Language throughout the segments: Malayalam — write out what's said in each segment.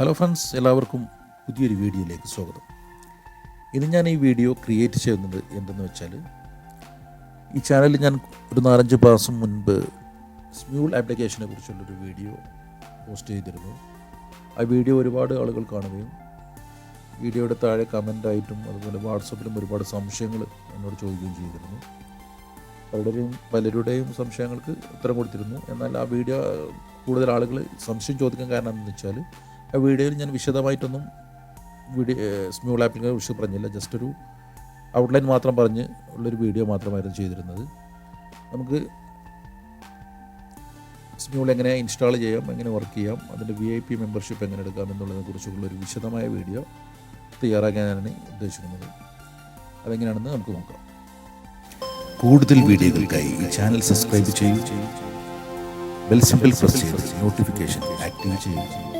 ഹലോ ഫ്രണ്ട്സ് എല്ലാവർക്കും പുതിയൊരു വീഡിയോയിലേക്ക് സ്വാഗതം. ഇന്ന് ഞാൻ ഈ വീഡിയോ ക്രിയേറ്റ് ചെയ്യുന്നത് എന്തെന്ന് വെച്ചാൽ ഈ ചാനലിൽ ഞാൻ ഒരു നാലഞ്ച് മാസം മുൻപ് സ്മ്യൂൾ ആപ്ലിക്കേഷനെ കുറിച്ചുള്ളൊരു വീഡിയോ പോസ്റ്റ് ചെയ്തിരുന്നു. ആ വീഡിയോ ഒരുപാട് ആളുകൾ കാണുകയും വീഡിയോയുടെ താഴെ കമന്റായിട്ടും അതുപോലെ വാട്സപ്പിലും ഒരുപാട് സംശയങ്ങൾ എന്നോട് ചോദിക്കുകയും ചെയ്തിരുന്നു. പലരുടെയും പലരുടെയും സംശയങ്ങൾക്ക് ഉത്തരം കൊടുത്തിരുന്നു. എന്നാൽ ആ വീഡിയോ കൂടുതൽ ആളുകൾ സംശയം ചോദിക്കാൻ കാരണം എന്താണെന്ന് വെച്ചാൽ വീഡിയോയിൽ ഞാൻ വിശദമായിട്ടൊന്നും വീഡിയോ സ്മ്യൂൾ ആപ്പിനെ കുറിച്ച് പറഞ്ഞില്ല. ജസ്റ്റ് ഒരു ഔട്ട്ലൈൻ മാത്രം പറഞ്ഞ് ഉള്ളൊരു വീഡിയോ മാത്രമായിരുന്നു ചെയ്തിരുന്നത്. നമുക്ക് സ്മ്യൂൾ എങ്ങനെ ഇൻസ്റ്റാൾ ചെയ്യാം എങ്ങനെ വർക്ക് ചെയ്യാം അതിന്റെ വി ഐ പി മെമ്പർഷിപ്പ് എങ്ങനെ എടുക്കാം എന്നുള്ളതിനെ കുറിച്ചുള്ള ഒരു വിശദമായ വീഡിയോ തയ്യാറാക്കാനാണ് ഉദ്ദേശിക്കുന്നത്. അതെങ്ങനെയാണെന്ന് നമുക്ക് നോക്കാം. കൂടുതൽ വീഡിയോകൾക്കായി ഈ ചാനൽ സബ്സ്ക്രൈബ് ചെയ്യൂ. ബെൽ സിമ്പിൾ പ്രസ് ചെയ്ത് നോട്ടിഫിക്കേഷൻ ആക്റ്റീവ് ചെയ്യുക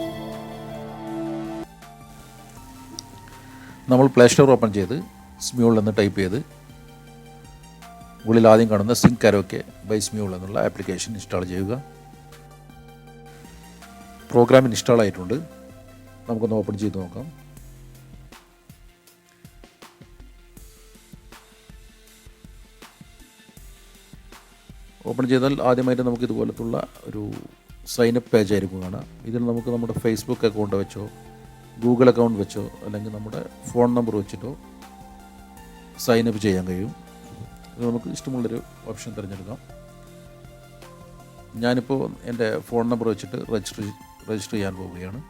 നമ്മൾ പ്ലേ സ്റ്റോർ ഓപ്പൺ ചെയ്ത് സ്മ്യൂൾ എന്ന് ടൈപ്പ് ചെയ്ത് മുകളിൽ ആദ്യം കാണുന്ന സിങ്ക് കരോക്കെ ബൈ സ്മ്യൂൾ എന്നുള്ള ആപ്ലിക്കേഷൻ ഇൻസ്റ്റാൾ ചെയ്യുക. പ്രോഗ്രാം ഇൻസ്റ്റാൾ ആയിട്ടുണ്ട്. നമുക്കൊന്ന് ഓപ്പൺ ചെയ്ത് നോക്കാം. ഓപ്പൺ ചെയ്താൽ ആദ്യമായിട്ട് നമുക്ക് ഇതുപോലത്തുള്ള ഒരു സൈനപ്പ് പേജ് ആയിരിക്കും കാണാം. ഇതിൽ നമുക്ക് നമ്മുടെ ഫേസ്ബുക്ക് അക്കൗണ്ട് വെച്ചോ ഗൂഗിൾ അക്കൗണ്ട് വെച്ചോ അല്ലെങ്കിൽ നമ്മുടെ ഫോൺ നമ്പർ വെച്ചിട്ടോ സൈനപ്പ് ചെയ്യാൻ കഴിയും. ഇത് നമുക്ക് ഇഷ്ടമുള്ളൊരു ഓപ്ഷൻ തിരഞ്ഞെടുക്കാം. ഞാനിപ്പോൾ എന്റെ ഫോൺ നമ്പർ വെച്ചിട്ട് രജിസ്റ്റർ രജിസ്റ്റർ ചെയ്യാൻ പോവുകയാണ്.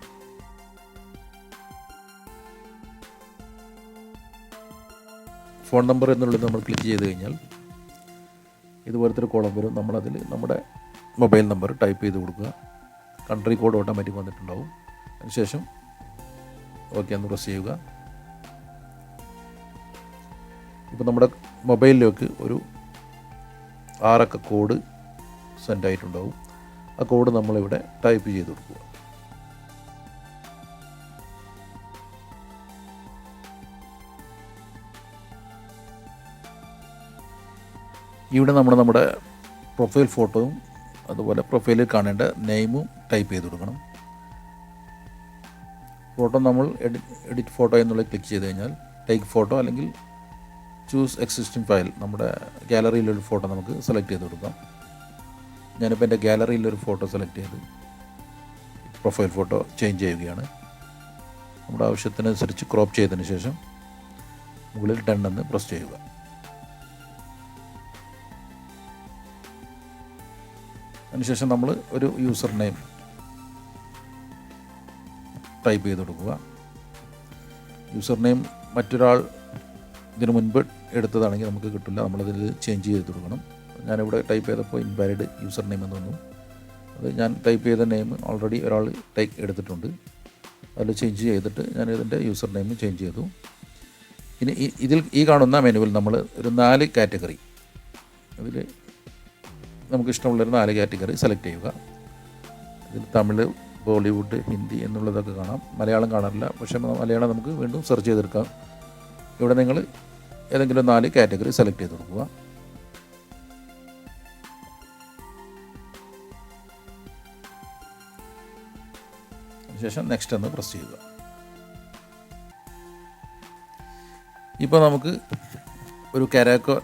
ഫോൺ നമ്പർ എന്നുള്ളത് നമ്മൾ ക്ലിക്ക് ചെയ്ത് കഴിഞ്ഞാൽ ഇതുപോലത്തെ ഒരു കോളം വരും. നമ്മളതിൽ നമ്മുടെ മൊബൈൽ നമ്പർ ടൈപ്പ് ചെയ്ത് കൊടുക്കുക. കൺട്രി കോഡ് ഓട്ടോമാറ്റിക് വന്നിട്ടുണ്ടാവും. അതിനുശേഷം ഓക്കെ എന്ന് പ്രസ് ചെയ്യുക. ഇപ്പോൾ നമ്മുടെ മൊബൈലിലേക്ക് ഒരു ആറക്ക കോഡ് സെൻഡ് ആയിട്ടുണ്ടാവും. ആ കോഡ് നമ്മളിവിടെ ടൈപ്പ് ചെയ്ത് കൊടുക്കുക. ഇവിടെ നമ്മൾ നമ്മുടെ പ്രൊഫൈൽ ഫോട്ടോയും അതുപോലെ പ്രൊഫൈലിൽ കാണേണ്ട നെയിമും ടൈപ്പ് ചെയ്ത് കൊടുക്കണം. ഫോട്ടോ നമ്മൾ എഡിറ്റ് എഡിറ്റ് ഫോട്ടോ എന്നുള്ള ക്ലിക്ക് ചെയ്ത് കഴിഞ്ഞാൽ ടേക്ക് ഫോട്ടോ അല്ലെങ്കിൽ ചൂസ് എക്സിസ്റ്റിംഗ് ഫയൽ നമ്മുടെ ഗാലറിയിലൊരു ഫോട്ടോ നമുക്ക് സെലക്ട് ചെയ്ത് കൊടുക്കാം. ഞാനിപ്പോൾ എന്റെ ഗാലറിയിലൊരു ഫോട്ടോ സെലക്ട് ചെയ്ത് പ്രൊഫൈൽ ഫോട്ടോ ചേഞ്ച് ചെയ്യുകയാണ്. നമ്മുടെ ആവശ്യത്തിനനുസരിച്ച് ക്രോപ്പ് ചെയ്തതിന് ശേഷം മുകളിൽ ഡൺ എന്ന് പ്രസ് ചെയ്യുക. അതിനുശേഷം നമ്മൾ ഒരു യൂസർ നെയിം ടൈപ്പ് ചെയ്ത് കൊടുക്കുക. യൂസർ നെയിം മറ്റൊരാൾ ഇതിനു മുൻപ് എടുത്തതാണെങ്കിൽ നമുക്ക് കിട്ടില്ല. നമ്മളതിൽ ചേഞ്ച് ചെയ്ത് കൊടുക്കണം. ഞാനിവിടെ ടൈപ്പ് ചെയ്തപ്പോൾ ഇൻവാലിഡ് യൂസർ നെയിം എന്ന് വന്നു. അത് ഞാൻ ടൈപ്പ് ചെയ്ത നെയിം ഓൾറെഡി ഒരാൾ ടൈപ്പ് എടുത്തിട്ടുണ്ട്. അതിൽ ചേഞ്ച് ചെയ്തിട്ട് ഞാൻ ഇതിന്റെ യൂസർ നെയിം ചേഞ്ച് ചെയ്തു. ഇനി ഇതിൽ ഈ കാണുന്ന മെനുവിൽ നമ്മൾ ഒരു നാല് കാറ്റഗറി അതിൽ നമുക്ക് ഇഷ്ടമുള്ളൊരു നാല് കാറ്റഗറി സെലക്ട് ചെയ്യുക. ഇതിൽ തമിഴ് ബോളിവുഡ് ഹിന്ദി എന്നുള്ളതൊക്കെ കാണാം. മലയാളം കാണാറില്ല. പക്ഷേ മലയാളം നമുക്ക് വീണ്ടും സെർച്ച് ചെയ്തെടുക്കാം. ഇവിടെ നിങ്ങൾ ഏതെങ്കിലും നാല് കാറ്റഗറി സെലക്ട് ചെയ്ത് കൊടുക്കുക. അതിനുശേഷം നെക്സ്റ്റ് എന്ന് പ്രസ് ചെയ്യുക. ഇപ്പോൾ നമുക്ക് ഒരു കരോക്കെ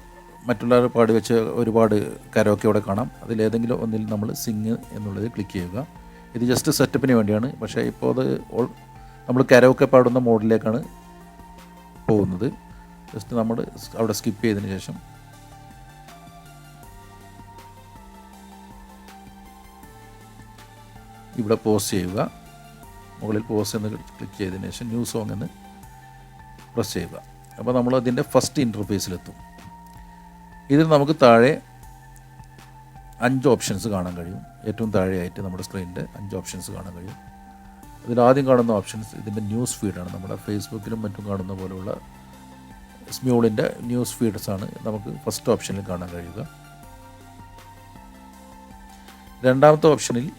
മറ്റുള്ളവർ പാടി വെച്ച ഒരുപാട് കരോക്കെ ഇവിടെ കാണാം. അതിലേതെങ്കിലും ഒന്നിൽ നമ്മൾ സിങ് എന്നുള്ളത് ക്ലിക്ക് ചെയ്യുക. ഇത് ജസ്റ്റ് സെറ്റപ്പിന് വേണ്ടിയാണ്. പക്ഷേ ഇപ്പോൾ അത് ഓൾ നമ്മൾ കരോക്കെ പാടുന്ന മോഡിലേക്കാണ് പോകുന്നത്. ജസ്റ്റ് നമ്മൾ അവിടെ സ്കിപ്പ് ചെയ്തതിന് ശേഷം. ഇവിടെ പോസ് ചെയ്യുക. മുകളിൽ പോസ് എന്ന് ക്ലിക്ക് ചെയ്തതിന് ശേഷം ന്യൂ സോങ് എന്ന് പ്രസ് ചെയ്യുക. അപ്പോൾ നമ്മൾ അതിന്റെ ഫസ്റ്റ് ഇന്റർഫേസിലെത്തും ഇതിൽ നമുക്ക് താഴെ അഞ്ച് ഓപ്ഷൻസ് കാണാൻ കഴിയും. ഏറ്റവും താഴെയായിട്ട് നമ്മുടെ സ്ക്രീനിന്റെ അഞ്ച് ഓപ്ഷൻസ് കാണാൻ കഴിയും. ഇതിൽ ആദ്യം കാണുന്ന ഓപ്ഷൻസ് ഇതിന്റെ ന്യൂസ് ഫീഡാണ് നമ്മുടെ ഫേസ്ബുക്കിലും മറ്റും കാണുന്ന പോലെയുള്ള സ്മ്യൂളിന്റെ ന്യൂസ് ഫീഡ്സ് ആണ് നമുക്ക് ഫസ്റ്റ് ഓപ്ഷനിൽ കാണാൻ കഴിയുക. രണ്ടാമത്തെ ഓപ്ഷനിൽ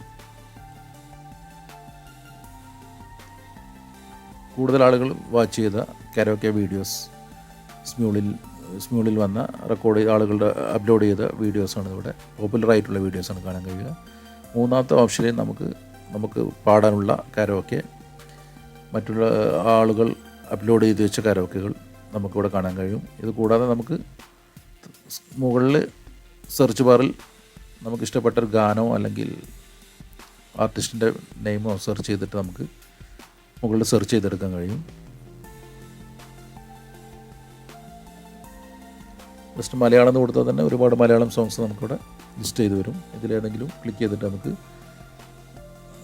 കൂടുതൽ ആളുകൾ വാച്ച് ചെയ്ത കരോക്കെ വീഡിയോസ് സ്മ്യൂളിൽ സ്മ്യൂളിൽ വന്ന റെക്കോർഡ് ചെയ്ത ആളുകളുടെ അപ്ലോഡ് ചെയ്ത വീഡിയോസാണ് ഇവിടെ. പോപ്പുലർ ആയിട്ടുള്ള വീഡിയോസാണ് കാണാൻ കഴിയുക. മൂന്നാമത്തെ ഓപ്ഷനിൽ നമുക്ക് നമുക്ക് പാടാനുള്ള കരോക്കെ. മറ്റുള്ള ആളുകൾ അപ്ലോഡ് ചെയ്ത് വെച്ച കരോക്കകൾ നമുക്കിവിടെ കാണാൻ കഴിയും. ഇത് കൂടാതെ നമുക്ക് മുകളിൽ സെർച്ച് ബാറിൽ നമുക്ക് ഇഷ്ടപ്പെട്ട ഒരു ഗാനമോ അല്ലെങ്കിൽ ആർട്ടിസ്റ്റിന്റെ നെയിമോ സെർച്ച് ചെയ്തിട്ട് നമുക്ക് മുകളിൽ സെർച്ച് ചെയ്തെടുക്കാൻ കഴിയും. ജസ്റ്റ് മലയാളം എന്ന് കൊടുത്താൽ തന്നെ ഒരുപാട് മലയാളം സോങ്സ് നമുക്കിവിടെ ലിസ്റ്റ് ചെയ്ത് വരും ഇതിലേതെങ്കിലും ക്ലിക്ക് ചെയ്തിട്ട് നമുക്ക്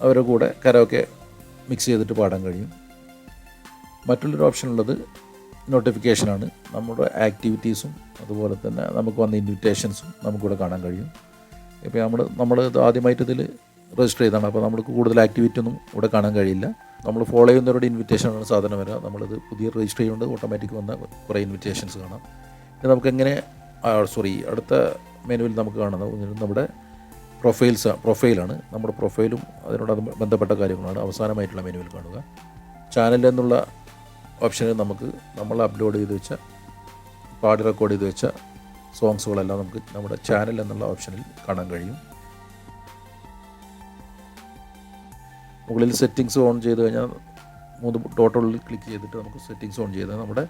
അവരുടെ കൂടെ കരോക്കെ മിക്സ് ചെയ്തിട്ട് പാടാൻ കഴിയും. മറ്റുള്ളൊരു ഓപ്ഷൻ ഉള്ളത് നോട്ടിഫിക്കേഷനാണ് നമ്മുടെ ആക്ടിവിറ്റീസും അതുപോലെ തന്നെ നമുക്ക് വന്ന ഇൻവിറ്റേഷൻസും നമുക്കിവിടെ കാണാൻ കഴിയും. ഇപ്പോൾ നമ്മൾ നമ്മൾ ഇത് ആദ്യമായിട്ട് ഇതിൽ രജിസ്റ്റർ ചെയ്താണ് അപ്പോൾ നമുക്ക് കൂടുതൽ ആക്ടിവിറ്റി ഒന്നും ഇവിടെ കാണാൻ കഴിയില്ല. നമ്മൾ ഫോളോ ചെയ്യുന്നവരുടെ ഇൻവിറ്റേഷനാണ് സാധനം വരിക. നമ്മളിത് പുതിയ രജിസ്റ്റർ ചെയ്യുന്നത് ഓട്ടോമാറ്റിക് വന്ന കുറേ ഇൻവിറ്റേഷൻസ് കാണാം. ഇത് നമുക്ക് എങ്ങനെ സോറി അടുത്ത മെനുവിൽ നമുക്ക് കാണുന്നത് നമ്മുടെ പ്രൊഫൈൽസ് പ്രൊഫൈലാണ് നമ്മുടെ പ്രൊഫൈലും അതിനോട് അത് ബന്ധപ്പെട്ട കാര്യങ്ങളാണ് അവസാനമായിട്ടുള്ള മെനുവിൽ കാണുക. ചാനൽ എന്നുള്ള ഓപ്ഷനിൽ നമുക്ക് നമ്മൾ അപ്ലോഡ് ചെയ്ത് വെച്ച പാടി റെക്കോർഡ് ചെയ്ത് വെച്ച സോങ്സുകളെല്ലാം നമുക്ക് നമ്മുടെ ചാനൽ എന്നുള്ള ഓപ്ഷനിൽ കാണാൻ കഴിയും. മുകളിൽ സെറ്റിങ്സ് ഓൺ ചെയ്ത് കഴിഞ്ഞാൽ മൂന്ന് ടോട്ടലിൽ ക്ലിക്ക് ചെയ്തിട്ട് നമുക്ക് സെറ്റിങ്സ് ഓൺ ചെയ്താൽ നമ്മുടെ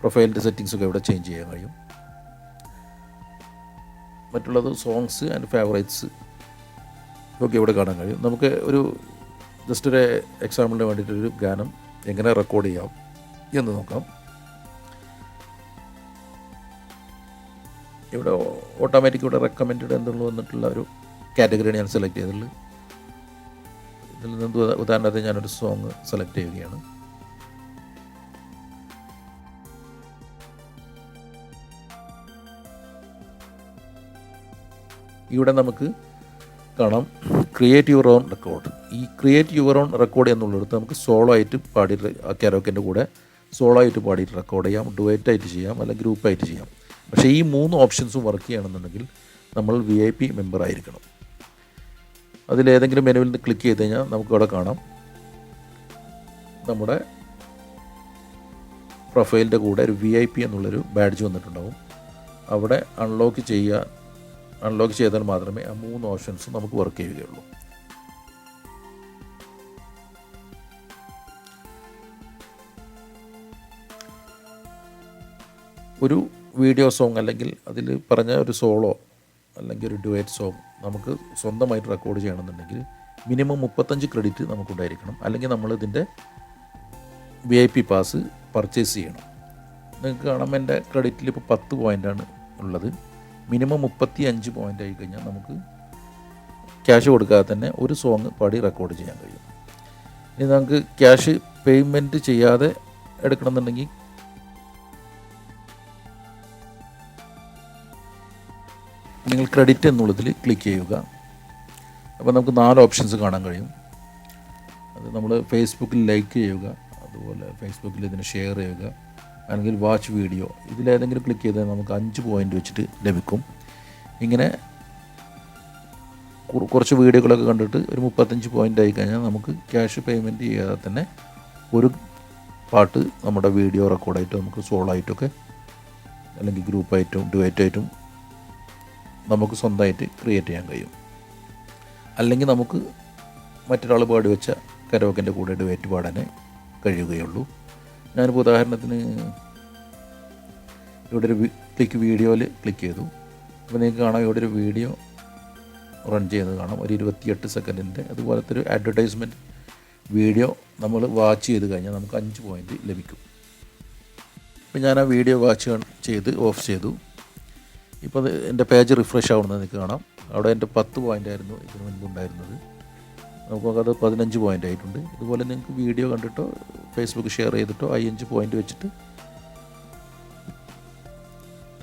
പ്രൊഫൈലിന്റെ സെറ്റിങ്സൊക്കെ ഇവിടെ ചേഞ്ച് ചെയ്യാൻ കഴിയും. മറ്റുള്ളത് സോങ്സ് ആൻഡ് ഫേവറേറ്റ്സ് ഒക്കെ ഇവിടെ കാണാൻ കഴിയും. നമുക്ക് ഒരു ജസ്റ്റ് ഒരു എക്സാമ്പിളിന് വേണ്ടിയിട്ടൊരു ഗാനം എങ്ങനെ റെക്കോർഡ് ചെയ്യാം എന്ന് നോക്കാം. ഇവിടെ ഓട്ടോമാറ്റിക് ഇവിടെ റെക്കമെൻഡ് എന്തുള്ളൂ എന്നിട്ടുള്ള ഒരു കാറ്റഗറിയാണ് ഞാൻ സെലക്ട് ചെയ്തിട്ടുള്ളത്. ഇതിൽ നിന്ന് ഉദാ- ഉദാഹരണത്തിന് ഞാനൊരു സോങ് സെലക്ട് ചെയ്യുകയാണ്. ഇവിടെ നമുക്ക് കാണാം ക്രിയേറ്റ് യുവർ ഓൺ റെക്കോർഡ് ഈ ക്രിയേറ്റ് യുവർ ഓൺ റെക്കോർഡ് എന്നുള്ളിടത്ത് നമുക്ക് സോളോ ആയിട്ട് പാടി കരോക്കിന്റെ കൂടെ സോളോ ആയിട്ട് പാടിയിട്ട് റെക്കോർഡ് ചെയ്യാം ഡുവൈറ്റ് ആയിട്ട് ചെയ്യാം അല്ലെങ്കിൽ ഗ്രൂപ്പായിട്ട് ചെയ്യാം. പക്ഷേ ഈ മൂന്ന് ഓപ്ഷൻസും വർക്ക് ചെയ്യണമെന്നുണ്ടെങ്കിൽ നമ്മൾ വി ഐ പി മെമ്പർ ആയിരിക്കണം. അതിലേതെങ്കിലും മെനുവിൽ നിന്ന് ക്ലിക്ക് ചെയ്ത് കഴിഞ്ഞാൽ നമുക്കവിടെ കാണാം. നമ്മുടെ പ്രൊഫൈലിന്റെ കൂടെ ഒരു വി ഐ പി എന്നുള്ളൊരു ബാഡ്ജ് വന്നിട്ടുണ്ടാവും. അവിടെ അൺലോക്ക് ചെയ്യുക അൺലോക്ക് ചെയ്താൽ മാത്രമേ ആ മൂന്ന് ഓപ്ഷൻസ് നമുക്ക് വർക്ക് ചെയ്യുകയുള്ളൂ. ഒരു വീഡിയോ സോങ് അല്ലെങ്കിൽ അതിൽ പറഞ്ഞ ഒരു സോളോ അല്ലെങ്കിൽ ഒരു ഡുവേറ്റ് സോങ് നമുക്ക് സ്വന്തമായിട്ട് റെക്കോർഡ് ചെയ്യണമെന്നുണ്ടെങ്കിൽ മിനിമം മുപ്പത്തഞ്ച് ക്രെഡിറ്റ് നമുക്കുണ്ടായിരിക്കണം. അല്ലെങ്കിൽ നമ്മളിതിന്റെ V I P pass purchase ചെയ്യണം. നിങ്ങൾക്ക് കാണാം എന്റെ ക്രെഡിറ്റിൽ ഇപ്പോൾ പത്ത് പോയിന്റാണ് ഉള്ളത്. മിനിമം മുപ്പത്തി അഞ്ച് പോയിന്റ് ആയി കഴിഞ്ഞാൽ നമുക്ക് ക്യാഷ് കൊടുക്കാതെ തന്നെ ഒരു സോങ് പാടി റെക്കോർഡ് ചെയ്യാൻ കഴിയും. ഇനി നമുക്ക് ക്യാഷ് പേയ്മെന്റ് ചെയ്യാതെ എടുക്കണമെന്നുണ്ടെങ്കിൽ നിങ്ങൾ ക്രെഡിറ്റ് എന്നുള്ളതിൽ ക്ലിക്ക് ചെയ്യുക. അപ്പോൾ നമുക്ക് നാല് ഓപ്ഷൻസ് കാണാൻ കഴിയും. അത് നമ്മൾ ഫേസ്ബുക്കിൽ ലൈക്ക് ചെയ്യുക. അതുപോലെ ഫേസ്ബുക്കിൽ ഇതിന് ഷെയർ ചെയ്യുക. അല്ലെങ്കിൽ വാച്ച് വീഡിയോ ഇതിലേതെങ്കിലും ക്ലിക്ക് ചെയ്താൽ നമുക്ക് അഞ്ച് പോയിന്റ് വെച്ചിട്ട് ലഭിക്കും. ഇങ്ങനെ കുറച്ച് വീഡിയോകളൊക്കെ കണ്ടിട്ട് ഒരു മുപ്പത്തഞ്ച് പോയിന്റ് ആയി കഴിഞ്ഞാൽ നമുക്ക് ക്യാഷ് പേയ്മെന്റ് ചെയ്യാതെ തന്നെ ഒരു പാട്ട് നമ്മുടെ വീഡിയോ റെക്കോർഡായിട്ടും നമുക്ക് സോളോ ആയിട്ടൊക്കെ അല്ലെങ്കിൽ ഗ്രൂപ്പായിട്ടും ഡുവേറ്റായിട്ടും നമുക്ക് സ്വന്തമായിട്ട് ക്രിയേറ്റ് ചെയ്യാൻ കഴിയും. അല്ലെങ്കിൽ നമുക്ക് മറ്റൊരാൾ പാടി വെച്ച കരോക്കിന്റെ കൂടെ ഡുവേറ്റ് പാടാനേ കഴിയുകയുള്ളൂ. ഞാനിപ്പോൾ ഉദാഹരണത്തിന് ഇവിടെ ഒരു ക്ലിക്ക് വീഡിയോയിൽ ക്ലിക്ക് ചെയ്തു. അപ്പോൾ നിങ്ങൾക്ക് കാണാം ഇവിടെ ഒരു വീഡിയോ റൺ ചെയ്യുന്നത് കാണാം. ഒരു ഇരുപത്തിയെട്ട് സെക്കൻഡിന്റെ അതുപോലത്തെ ഒരു അഡ്വർടൈസ്മെന്റ് വീഡിയോ നമ്മൾ വാച്ച് ചെയ്ത് കഴിഞ്ഞാൽ നമുക്ക് അഞ്ച് പോയിന്റ് ലഭിക്കും. അപ്പോൾ ഞാൻ ആ വീഡിയോ വാച്ച് ചെയ്ത് ഓഫ് ചെയ്തു. ഇപ്പോൾ എന്റെ പേജ് റിഫ്രഷ് ആവുന്നത് നിങ്ങൾക്ക് കാണാം. അവിടെ എന്റെ പത്ത് പോയിന്റ് ആയിരുന്നു ഇതിനു മുൻപ് ഉണ്ടായിരുന്നത്. നമുക്കത് പതിനഞ്ച് പോയിന്റ് ആയിട്ടുണ്ട്. ഇതുപോലെ നിങ്ങൾക്ക് വീഡിയോ കണ്ടിട്ടോ ഫേസ്ബുക്ക് ഷെയർ ചെയ്തിട്ടോ അഞ്ച് പോയിന്റ് വെച്ചിട്ട്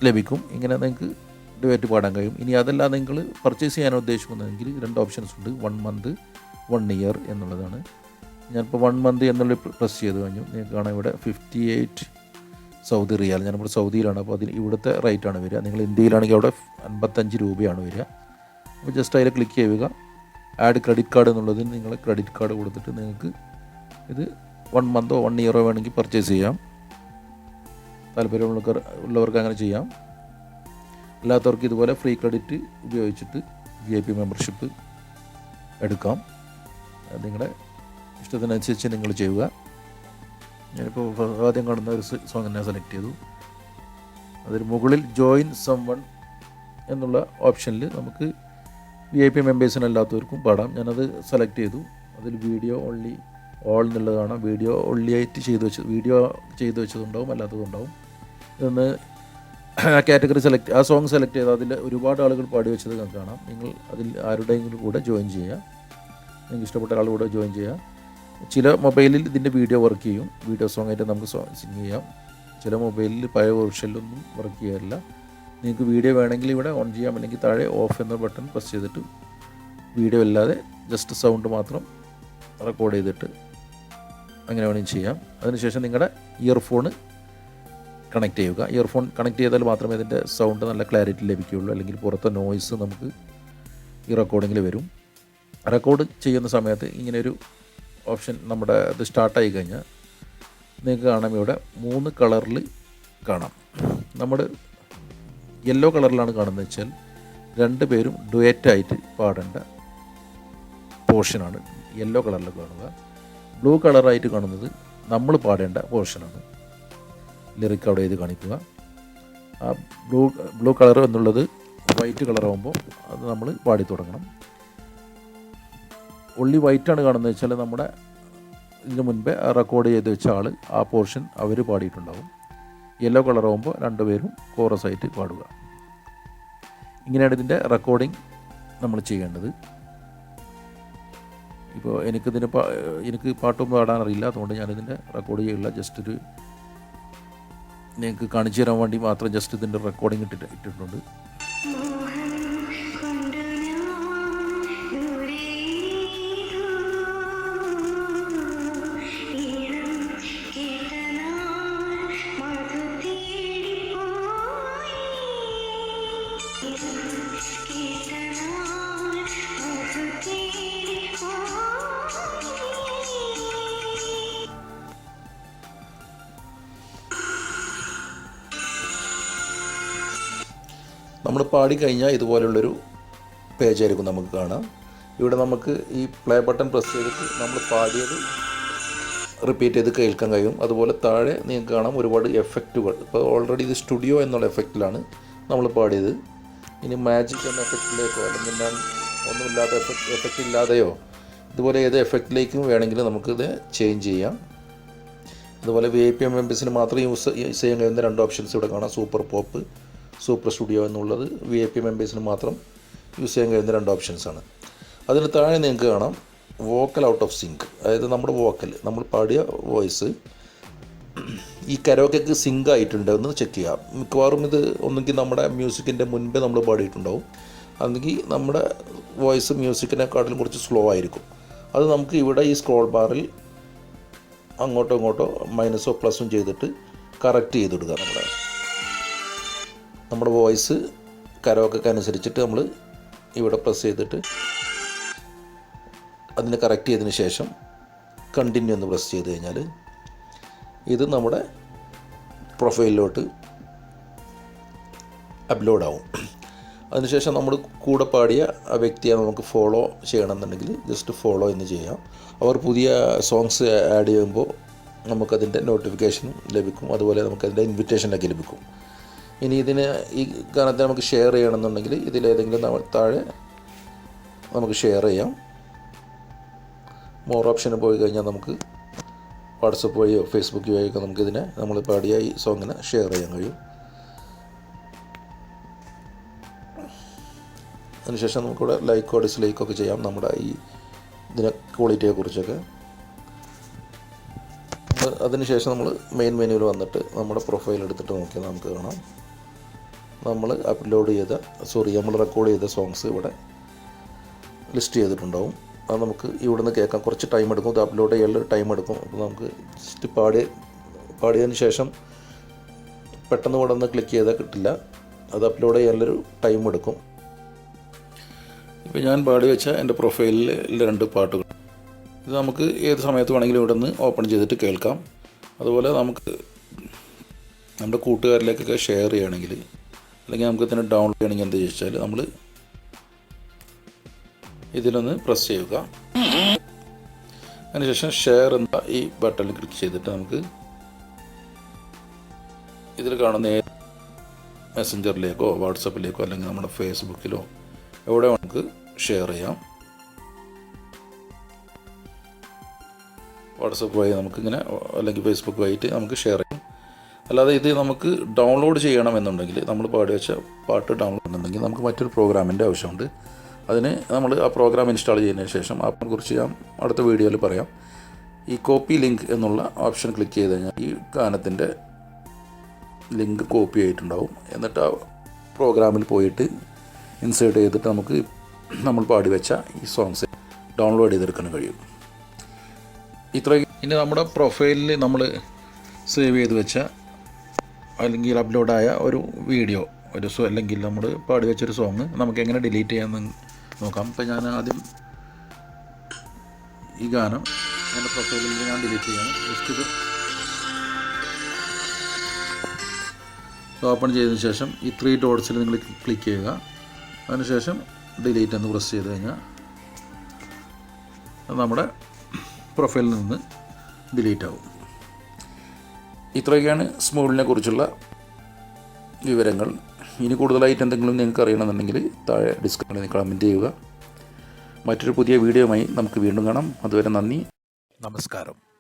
ലഭിക്കും. ഇങ്ങനെ നിങ്ങൾക്ക് ഡുവേറ്റ് പാടാൻ കഴിയും. ഇനി അതല്ല നിങ്ങൾ പർച്ചേസ് ചെയ്യാൻ ഉദ്ദേശിക്കുന്നതെങ്കിൽ രണ്ട് ഓപ്ഷൻസ് ഉണ്ട്. വൺ മന്ത് വൺ ഇയർ എന്നുള്ളതാണ്. ഞാനിപ്പോൾ വൺ മന്ത് എന്നുള്ള പ്രസ് ചെയ്ത് കഴിഞ്ഞു. നിങ്ങൾക്ക് കാണാം ഇവിടെ ഫിഫ്റ്റി എയ്റ്റ് സൗദി റിയാൽ. ഞാനിവിടെ സൗദിയിലാണ്. അപ്പോൾ അതിൽ ഇവിടുത്തെ റേറ്റാണ് വരിക. നിങ്ങൾ ഇന്ത്യയിലാണെങ്കിൽ അവിടെ അൻപത്തഞ്ച് രൂപയാണ് വരിക. അപ്പോൾ ജസ്റ്റ് അതിൽ ക്ലിക്ക് ചെയ്യുക. ആഡ് ക്രെഡിറ്റ് കാർഡ് എന്നുള്ളതിന് നിങ്ങൾ ക്രെഡിറ്റ് കാർഡ് കൊടുത്തിട്ട് നിങ്ങൾക്ക് ഇത് വൺ മന്തോ വൺ ഇയറോ വേണമെങ്കിൽ പർച്ചേസ് ചെയ്യാം. താല്പര്യമുള്ളവർക്ക് ഉള്ളവർക്ക് അങ്ങനെ ചെയ്യാം. അല്ലാത്തവർക്ക് ഇതുപോലെ ഫ്രീ ക്രെഡിറ്റ് ഉപയോഗിച്ചിട്ട് വി ഐ പി മെമ്പർഷിപ്പ് എടുക്കാം. നിങ്ങളുടെ ഇഷ്ടത്തിനനുസരിച്ച് നിങ്ങൾ ചെയ്യുക. ഞാനിപ്പോൾ ആദ്യം കാണുന്ന ഒരു സോങ് തന്നെ സെലക്ട് ചെയ്തു. അതിന് മുകളിൽ ജോയിൻ സം വൺ എന്നുള്ള ഓപ്ഷനിൽ നമുക്ക് വി ഐ പി മെമ്പേഴ്സിനല്ലാത്തവർക്കും പാടാം. ഞാനത് സെലക്ട് ചെയ്തു. അതിൽ വീഡിയോ ഓൺലി ഓൾ എന്നുള്ളത് കാണാം വീഡിയോ ഓൺലി ആയിട്ട് ചെയ്ത് വെച്ച് വീഡിയോ ചെയ്ത് വെച്ചതുണ്ടാവും അല്ലാത്തതുണ്ടാവും ഇതൊന്ന് ആ കാറ്റഗറി സെലക്ട് ആ സോങ് സെലക്ട് ചെയ്ത് അതിൽ ഒരുപാട് ആളുകൾ പാടി വെച്ചത് നിങ്ങൾക്ക് കാണാം. നിങ്ങൾ അതിൽ ആരുടെയെങ്കിലും കൂടെ ജോയിൻ ചെയ്യുക. നിങ്ങൾക്ക് ഇഷ്ടപ്പെട്ട ആളുടെ കൂടെ ജോയിൻ ചെയ്യുക. ചില മൊബൈലിൽ ഇതിന്റെ വീഡിയോ വർക്ക് ചെയ്യും. വീഡിയോ സോങ് ആയിട്ട് നമുക്ക് സിങ് ചെയ്യാം. ചില മൊബൈലിൽ പഴയ വെർഷനിലൊന്നും വർക്ക് ചെയ്യാറില്ല. നിങ്ങൾക്ക് വീഡിയോ വേണമെങ്കിൽ ഇവിടെ ഓൺ ചെയ്യാം. അല്ലെങ്കിൽ താഴെ ഓഫ് എന്ന ബട്ടൺ പ്രസ് ചെയ്തിട്ട് വീഡിയോ ഇല്ലാതെ ജസ്റ്റ് സൗണ്ട് മാത്രം റെക്കോർഡ് ചെയ്തിട്ട് അങ്ങനെ വേണമെങ്കിൽ ചെയ്യാം. അതിനുശേഷം നിങ്ങളുടെ ഇയർഫോൺ കണക്ട് ചെയ്യുക. ഇയർഫോൺ കണക്ട് ചെയ്താൽ മാത്രമേ ഇതിന്റെ സൗണ്ട് നല്ല ക്ലാരിറ്റി ലഭിക്കുകയുള്ളൂ. അല്ലെങ്കിൽ പുറത്തെ നോയ്സ് നമുക്ക് ഈ റെക്കോർഡിങ്ങിൽ വരും. റെക്കോർഡ് ചെയ്യുന്ന സമയത്ത് ഇങ്ങനെയൊരു ഓപ്ഷൻ നമ്മുടെ ഇത് സ്റ്റാർട്ടായി കഴിഞ്ഞാൽ നിങ്ങൾക്ക് കാണാം ഇവിടെ മൂന്ന് കളറിൽ കാണാം. നമ്മൾ യെല്ലോ കളറിലാണ് കാണുന്നത് വെച്ചാൽ രണ്ട് പേരും ഡുയറ്റായിട്ട് പാടേണ്ട പോർഷനാണ് യെല്ലോ കളറിൽ കാണുക ബ്ലൂ കളറായിട്ട് കാണുന്നത് നമ്മൾ പാടേണ്ട പോർഷനാണ്. ലിറിക്ക് അവിടെ എഴുതി കാണിക്കുക. ആ ബ്ലൂ ബ്ലൂ കളർ എന്നുള്ളത് വൈറ്റ് കളറാകുമ്പോൾ അത് നമ്മൾ പാടി തുടങ്ങണം. ഒള്ളി വൈറ്റാണ് കാണുന്നത് വെച്ചാൽ നമ്മുടെ ഇതിന് മുൻപേ റെക്കോർഡ് ചെയ്ത് വെച്ച ആൾ ആ പോർഷൻ അവർ പാടിയിട്ടുണ്ടാവും. യെല്ലോ കളറാകുമ്പോൾ രണ്ടുപേരും കോറസ് ആയിട്ട് പാടുക. ഇങ്ങനെയാണ് ഇതിന്റെ റെക്കോർഡിംഗ് നമ്മൾ ചെയ്യേണ്ടത്. ഇപ്പോൾ എനിക്കിതിന് പാ എനിക്ക് പാട്ടൊന്നും പാടാൻ അറിയില്ല. അതുകൊണ്ട് ഞാനിതിന്റെ റെക്കോർഡ് ചെയ്യില്ല ജസ്റ്റ് ഒരു നിങ്ങൾക്ക് കാണിച്ചു തരാൻ വേണ്ടി മാത്രം ജസ്റ്റ് ഇതിന്റെ റെക്കോർഡിംഗ് ഇട്ടിട്ട് ഇട്ടിട്ടുണ്ട്. നമ്മൾ പാടിക്കഴിഞ്ഞാൽ ഇതുപോലുള്ളൊരു പേജായിരിക്കും നമുക്ക് കാണാം. ഇവിടെ നമുക്ക് ഈ പ്ലേ ബട്ടൺ പ്രസ് ചെയ്തിട്ട് നമ്മൾ പാടിയത് റിപ്പീറ്റ് ചെയ്ത് കേൾക്കാൻ കഴിയും. അതുപോലെ താഴെ നിങ്ങൾക്ക് കാണാം ഒരുപാട് എഫക്റ്റുകൾ ഇപ്പോൾ ഓൾറെഡി ഇത് സ്റ്റുഡിയോ എന്നുള്ള എഫക്റ്റിലാണ് നമ്മൾ പാടിയത്. ഇനി മാജിക് എന്ന എഫക്റ്റിലേക്കോ അല്ലെങ്കിൽ ഞാൻ ഒന്നുമില്ലാത്ത എഫക്റ്റ് എഫക്റ്റ് ഇല്ലാതെയോ ഇതുപോലെ ഏത് എഫക്റ്റിലേക്കും വേണമെങ്കിൽ നമുക്കിത് ചേഞ്ച് ചെയ്യാം. അതുപോലെ വി ഐ പി എം മെമ്പേഴ്സിന് മാത്രം യൂസ് ചെയ്യാൻ കഴിയുന്ന രണ്ട് ഓപ്ഷൻസ് ഇവിടെ കാണാം. സൂപ്പർ പോപ്പ് സൂപ്പർ സ്റ്റുഡിയോ എന്നുള്ളത് വി ഐ പി മെമ്പേഴ്സിന് മാത്രം യൂസ് ചെയ്യാൻ കഴിയുന്ന രണ്ട് ഓപ്ഷൻസാണ് അതിന് താഴെ നിങ്ങൾക്ക് കാണാം വോക്കൽ ഔട്ട് ഓഫ് സിങ്ക്. അതായത് നമ്മുടെ വോക്കൽ നമ്മൾ പാടിയ വോയിസ് ഈ കരോക്കയ്ക്ക് സിങ്ക് ആയിട്ടുണ്ട് എന്ന് ചെക്ക് ചെയ്യാം. മിക്കവാറും ഇത് ഒന്നുകിൽ നമ്മുടെ മ്യൂസിക്കിന്റെ മുൻപേ നമ്മൾ പാടിയിട്ടുണ്ടാവും. അല്ലെങ്കിൽ നമ്മുടെ വോയിസ് മ്യൂസിക്കിനെക്കാട്ടിലും കുറച്ച് സ്ലോ ആയിരിക്കും. അത് നമുക്ക് ഇവിടെ ഈ സ്ക്രോൾ ബാറിൽ അങ്ങോട്ടോ ഇങ്ങോട്ടോ മൈനസോ പ്ലസും ചെയ്തിട്ട് കറക്റ്റ് ചെയ്തിടുക നമ്മുടെ നമ്മുടെ വോയിസ് കരോക്കൊക്കെ അനുസരിച്ചിട്ട് നമ്മൾ ഇവിടെ പ്രസ് ചെയ്തിട്ട് അതിനെ കറക്റ്റ് ചെയ്തതിന് ശേഷം കണ്ടിന്യൂ എന്ന് പ്രസ് ചെയ്ത് കഴിഞ്ഞാൽ ഇത് നമ്മുടെ പ്രൊഫൈലിലോട്ട് അപ്ലോഡ് ആവും. അതിനുശേഷം നമ്മൾ കൂടെ പാടിയ ആ വ്യക്തിയെ നമുക്ക് ഫോളോ ചെയ്യണമെന്നുണ്ടെങ്കിൽ ജസ്റ്റ് ഫോളോ എന്ന് ചെയ്യാം. അവർ പുതിയ സോങ്സ് ആഡ് ചെയ്യുമ്പോൾ നമുക്കതിന്റെ നോട്ടിഫിക്കേഷനും ലഭിക്കും. അതുപോലെ നമുക്കതിന്റെ ഇൻവിറ്റേഷനൊക്കെ ലഭിക്കും. ഇനി ഇതിന് ഈ ഗാനത്തെ നമുക്ക് ഷെയർ ചെയ്യണമെന്നുണ്ടെങ്കിൽ ഇതിലേതെങ്കിലും നമ്മൾ താഴെ നമുക്ക് ഷെയർ ചെയ്യാം. മോർ ഓപ്ഷന് പോയി കഴിഞ്ഞാൽ നമുക്ക് വാട്സപ്പ് വഴിയോ ഫേസ്ബുക്ക് വഴിയൊക്കെ നമുക്കിതിനെ നമ്മൾ പാടിയ ഈ സോങ്ങിനെ ഷെയർ ചെയ്യാൻ കഴിയും. അതിനുശേഷം നമുക്കിവിടെ ലൈക്കോ ഡിസ്ലൈക്കോ ഒക്കെ ചെയ്യാം നമ്മുടെ ഈ ഇതിനെ ക്വാളിറ്റിയെ കുറിച്ചൊക്കെ. അത് അതിനുശേഷം നമ്മൾ മെയിൻ മെനുവിൽ വന്നിട്ട് നമ്മുടെ പ്രൊഫൈൽ എടുത്തിട്ട് നോക്കിയാൽ നമുക്ക് കാണാം. നമ്മൾ അപ്ലോഡ് ചെയ്ത സോറി നമ്മൾ റെക്കോർഡ് ചെയ്ത സോങ്സ് ഇവിടെ ലിസ്റ്റ് ചെയ്തിട്ടുണ്ടാവും. അത് നമുക്ക് ഇവിടുന്ന് കേൾക്കാം. കുറച്ച് ടൈം എടുക്കും. ഇത് അപ്ലോഡ് ചെയ്യാൻ ടൈം എടുക്കും. അപ്പോൾ നമുക്ക് ജസ്റ്റ് പാടി പാടിയതിന് ശേഷം പെട്ടെന്ന് ഇവിടെ ക്ലിക്ക് ചെയ്താൽ കിട്ടില്ല. അത് അപ്ലോഡ് ചെയ്യാനുള്ളൊരു ടൈം എടുക്കും. ഇപ്പോൾ ഞാൻ പാടി വെച്ച എന്റെ പ്രൊഫൈലിൽ രണ്ട് പാട്ടുകൾ. ഇത് നമുക്ക് ഏത് സമയത്ത് വേണമെങ്കിലും ഇവിടെ നിന്ന് ഓപ്പൺ ചെയ്തിട്ട് കേൾക്കാം. അതുപോലെ നമുക്ക് നമ്മുടെ കൂട്ടുകാരിലേക്കൊക്കെ ഷെയർ ചെയ്യണമെങ്കിൽ അല്ലെങ്കിൽ നമുക്ക് ഇതിനെ ഡൗൺലോഡ് ചെയ്യണമെങ്കിൽ എന്താ ചോദിച്ചാൽ നമ്മൾ ഇതിലൊന്ന് പ്രസ് ചെയ്യുക. അതിനുശേഷം ഷെയർ എന്ന ഈ ബട്ടണിൽ ക്ലിക്ക് ചെയ്തിട്ട് നമുക്ക് ഇതിൽ കാണുന്ന മെസ്സഞ്ചറിലേക്കോ വാട്സപ്പിലേക്കോ അല്ലെങ്കിൽ നമ്മുടെ ഫേസ്ബുക്കിലോ എവിടെ നമുക്ക് ഷെയർ ചെയ്യാം. വാട്സപ്പ് വഴി നമുക്കിങ്ങനെ അല്ലെങ്കിൽ ഫേസ്ബുക്ക് വഴിയിട്ട് നമുക്ക് ഷെയർ ചെയ്യാം. അല്ലാതെ ഇത് നമുക്ക് ഡൗൺലോഡ് ചെയ്യണമെന്നുണ്ടെങ്കിൽ നമ്മൾ പാടി വെച്ച പാട്ട് ഡൗൺലോഡ് ചെയ്യണമെന്നുണ്ടെങ്കിൽ നമുക്ക് മറ്റൊരു പ്രോഗ്രാമിന്റെ ആവശ്യമുണ്ട്. അതിന് നമ്മൾ ആ പ്രോഗ്രാം ഇൻസ്റ്റാൾ ചെയ്യുന്നതിന് ശേഷം അതിനെക്കുറിച്ച് ഞാൻ അടുത്ത വീഡിയോയിൽ പറയാം. ഈ കോപ്പി ലിങ്ക് എന്നുള്ള ഓപ്ഷൻ ക്ലിക്ക് ചെയ്ത് കഴിഞ്ഞാൽ ഈ ഗാനത്തിന്റെ ലിങ്ക് കോപ്പി ആയിട്ടുണ്ടാവും. എന്നിട്ട് ആ പ്രോഗ്രാമിൽ പോയിട്ട് ഇൻസേർട്ട് ചെയ്തിട്ട് നമുക്ക് നമ്മൾ പാടി വെച്ച ഈ സോങ്സ് ഡൗൺലോഡ് ചെയ്തെടുക്കാൻ കഴിയും. ഇത്ര ഇനി നമ്മുടെ പ്രൊഫൈലിൽ നമ്മൾ സേവ് ചെയ്ത് വെച്ച അല്ലെങ്കിൽ അപ്ലോഡായ ഒരു വീഡിയോ ഒരു സോ അല്ലെങ്കിൽ നമ്മൾ പാടി വെച്ചൊരു സോങ് നമുക്ക് എങ്ങനെ ഡിലീറ്റ് ചെയ്യാമെന്ന് നോക്കാം. ഇപ്പം ഞാൻ ആദ്യം ഈ ഗാനം എന്റെ പ്രൊഫൈലിൽ ഞാൻ ഡിലീറ്റ് ചെയ്യണം. ജസ്റ്റ് ഇത് ഓപ്പൺ ചെയ്തതിന് ശേഷം ഈ ത്രീ ഡോട്ട്സിൽ നിങ്ങൾ ക്ലിക്ക് ചെയ്യുക. അതിനുശേഷം ഡിലീറ്റ് എന്ന് പ്രസ് ചെയ്ത് കഴിഞ്ഞാൽ നമ്മുടെ പ്രൊഫൈലിൽ നിന്ന് ഡിലീറ്റ് ആവും. ഇത്രയൊക്കെയാണ് സ്മൂളിനെ കുറിച്ചുള്ള വിവരങ്ങൾ. ഇനി കൂടുതലായിട്ട് എന്തെങ്കിലും നിങ്ങൾക്ക് അറിയണമെന്നുണ്ടെങ്കിൽ താഴെ ഡിസ്ക്രിപ്ഷനിൽ നിങ്ങൾ കമന്റ് ചെയ്യുക. മറ്റൊരു പുതിയ വീഡിയോയുമായി നമുക്ക് വീണ്ടും കാണാം. അതുവരെ നന്ദി. നമസ്കാരം.